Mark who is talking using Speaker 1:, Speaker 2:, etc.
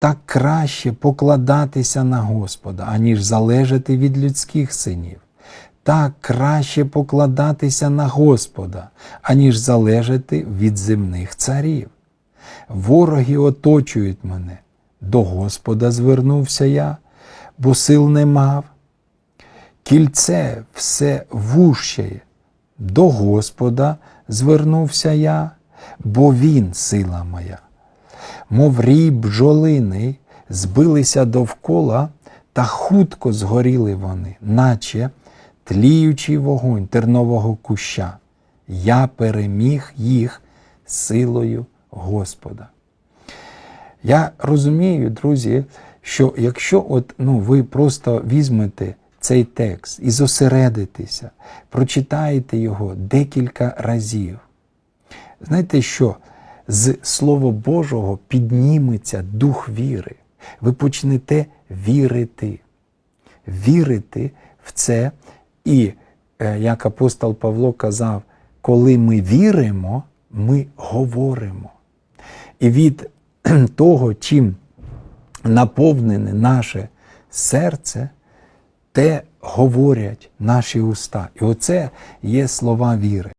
Speaker 1: Так краще покладатися на Господа, аніж залежати від людських синів. Так краще покладатися на Господа, аніж залежати від земних царів. Вороги оточують мене. До Господа звернувся я, бо сил не мав. Кільце все вущає. До Господа звернувся я, бо Він сила моя. Мов рій бджолини збилися довкола, та хутко згоріли вони, наче тліючий вогонь тернового куща. Я переміг їх силою Господа. Я розумію, друзі, що якщо от, ну, ви просто візьмете цей текст і зосередитеся, прочитаєте його декілька разів, знаєте що? З Слова Божого підніметься дух віри. Ви почнете вірити, вірити в це. І, е, як апостол Павло казав, коли ми віримо, ми говоримо. І від того, чим наповнене наше серце, те говорять наші уста. І оце є слова віри.